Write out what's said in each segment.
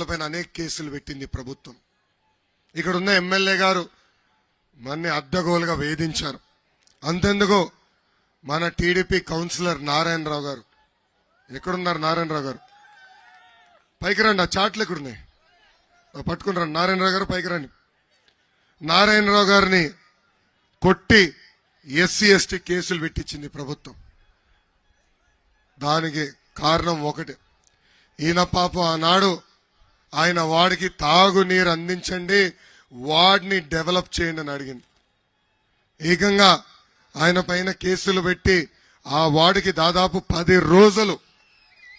పైన అనేక కేసులు పెట్టింది ప్రభుత్వం. ఇక్కడ ఉన్న ఎమ్మెల్యే గారు మన్ని అడ్డగోలుగా వేధించారు. అంతెందుకు మన టీడీపీ కౌన్సిలర్ నారాయణరావు గారు. ఎక్కడున్నారు నారాయణరావు గారు? పైకి రండి ఆ చాట్లు ఎక్కడున్నాయి? ఆ పట్టుకుని రండి. నారాయణరావు గారు పైకి రండి. నారాయణరావు గారిని కొట్టి ఎస్సీ ఎస్టీ కేసులు పెట్టించింది ప్రభుత్వం. దానికి కారణం ఒకటి. ఈయన పాపం ఆనాడు ఆయన వాడికి తాగునీరు అందించండి వాడిని డెవలప్ చేయండి అని అడిగింది. ఏకంగా ఆయన పైన కేసులు పెట్టి ఆ వాడికి దాదాపు పది రోజులు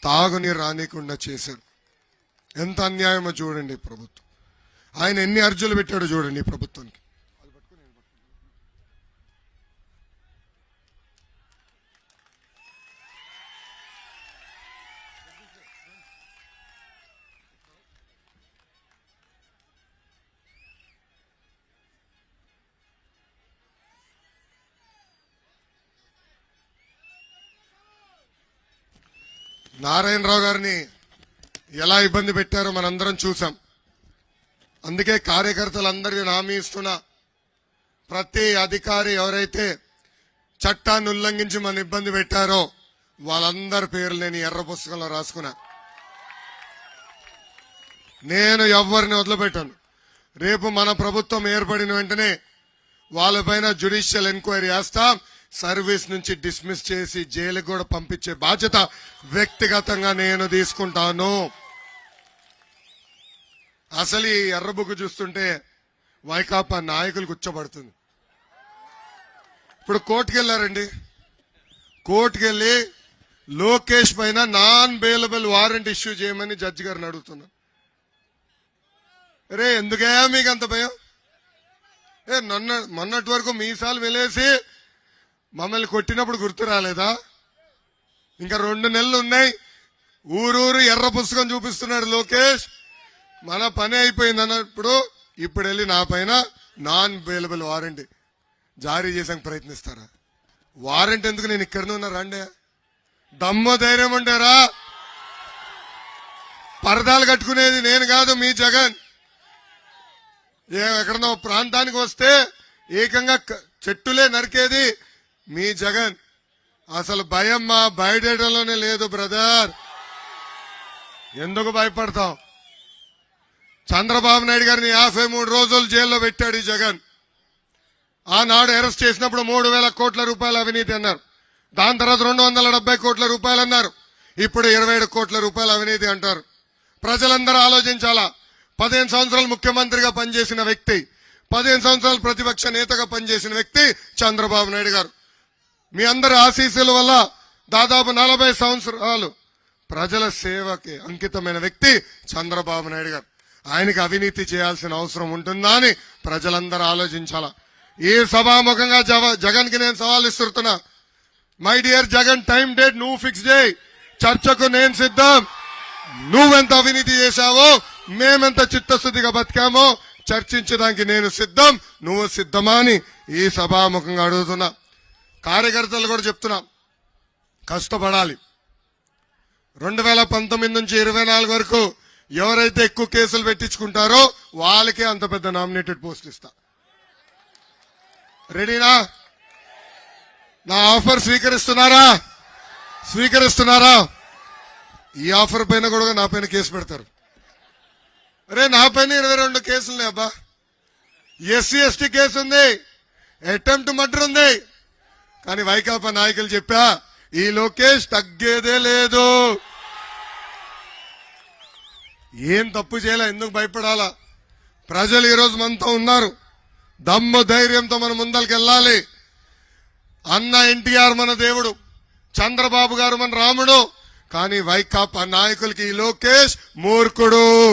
తాగునీరు రానికుండా చేశారు. ఎంత అన్యాయమో చూడండి ప్రభుత్వం. ఆయన ఎన్ని అర్జులు పెట్టాడో చూడండి ఈ ప్రభుత్వానికి. నారాయణరావు గారిని ఎలా ఇబ్బంది పెట్టారో మనందరం చూసాం అందుకే కార్యకర్తలందరికీ హామీ ఇస్తున్నా ప్రతి అధికారి ఎవరైతే చట్టాన్ని ఉల్లంఘించి మన ఇబ్బంది పెట్టారో వాళ్ళందరి పేర్లు నేను ఎర్ర పుస్తకంలో రాసుకున్నా. నేను ఎవరిని వదిలిపెట్టాను. రేపు మన ప్రభుత్వం ఏర్పడిన వెంటనే వాళ్ళపైన జ్యుడిషియల్ ఎంక్వైరీ చేస్తాం సర్వీస్ నుంచి డిస్మిస్ చేసి జైలుకు కూడా పంపించే బాధ్యత వ్యక్తిగతంగా నేను తీసుకుంటాను. అసలు ఈ ఎర్రబుగ్గు చూస్తుంటే వైకాపా నాయకులు కూర్చోబడుతుంది ఇప్పుడు కోర్టుకు వెళ్ళారండి. కోర్టుకు వెళ్ళి లోకేష్ పైన నాన్ బెయిలబుల్ వారెంట్ ఇష్యూ చేయమని జడ్జి గారిని అడుగుతున్నాను రే ఎందుకే మీకు అంత భయం? ఏ నన్న మొన్నటి వరకు మీసాలు వెలేసి మమ్మల్ని కొట్టినప్పుడు గుర్తు రాలేదా? ఇంకా రెండు నెలలు ఉన్నాయి. ఊరూరు ఎర్ర పుస్తకం చూపిస్తున్నాడు లోకేష్. మన పని అయిపోయింది అన్నప్పుడు ఇప్పుడు వెళ్ళి నా పైన నాన్ అవైలబుల్ వారంటీ జారీ చేసాక ప్రయత్నిస్తారా? వారంటీ ఎందుకు నేను ఇక్కడనే ఉన్నా? రండి. దమ్మ ధైర్యం ఉండారా పరదాలు కట్టుకునేది నేను కాదు మీ జగన్. ఏ ఎక్కడన్నా ప్రాంతానికి వస్తే ఏకంగా చెట్టులే నరికేది మీ జగన్ అసలు భయం మా బయటలోనే లేదు బ్రదర్. ఎందుకు భయపడతాం చంద్రబాబు నాయుడు గారిని యాభై మూడు రోజులు జైల్లో పెట్టాడు ఈ జగన్. ఆనాడు అరెస్ట్ చేసినప్పుడు మూడు వేల కోట్ల రూపాయల అవినీతి అన్నారు. దాని తర్వాత రెండు వందల డెబ్బై కోట్ల రూపాయలు అన్నారు. ఇప్పుడు ఇరవై ఏడు కోట్ల రూపాయల అవినీతి అంటారు. ప్రజలందరూ ఆలోచించాలా? పదిహేను సంవత్సరాలు ముఖ్యమంత్రిగా పనిచేసిన వ్యక్తి పదిహేను సంవత్సరాలు ప్రతిపక్ష నేతగా పనిచేసిన వ్యక్తి చంద్రబాబు నాయుడు గారు. మీ అందరి ఆశీస్సుల వల్ల దాదాపు నలభై సంవత్సరాలు ప్రజల సేవకి అంకితమైన వ్యక్తి చంద్రబాబు నాయుడు గారు. ఆయనకి అవినీతి చేయాల్సిన అవసరం ఉంటుందా అని ప్రజలందరూ ఆలోచించాలా? ఈ సభాముఖంగా జగన్కి నేను సవాల్ ఇస్తున్నా my dear Jagan time date నువ్వు ఫిక్స్ చేయి. చర్చకు నేను సిద్ధం. నువ్వెంత అవినీతి చేశావో మేమెంత చిత్తశుద్ధిగా బతికామో చర్చించడానికి నేను సిద్ధం. నువ్వు సిద్ధమా అని ఈ సభాముఖంగా అడుగుతున్నా. కార్యకర్తలు కూడా చెప్తున్నాం. కష్టపడాలి. రెండు వేల పంతొమ్మిది నుంచి ఇరవై నాలుగు వరకు ఎవరైతే ఎక్కువ కేసులు పెట్టించుకుంటారో వాళ్ళకే అంత పెద్ద నామినేటెడ్ పోస్ట్ ఇస్తా. రెడీనా? నా ఆఫర్ స్వీకరిస్తున్నారా? స్వీకరిస్తున్నారా? ఈ ఆఫర్ పైన కూడా నా పైన కేసు పెడతారు. అరే నా పైన ఇరవై రెండు కేసులు అబ్బా ఎస్సీ ఎస్టీ కేసు ఉంది. అటెంప్ట్ మర్డర్ ఉంది. కానీ వైకాపా నాయకులు చెప్పా ఈ లోకేష్ తగ్గేదే లేదు. ఏం తప్పు చేయలే? ఎందుకు భయపడాలా? ప్రజలు ఈరోజు మనతో ఉన్నారు. దమ్ము ధైర్యంతో మనం ముందరికి వెళ్ళాలి. అన్న ఎన్టీఆర్ మన దేవుడు చంద్రబాబు గారు మన రాముడు కానీ వైకాపా నాయకులకి ఈ లోకేష్ మూర్ఖుడు.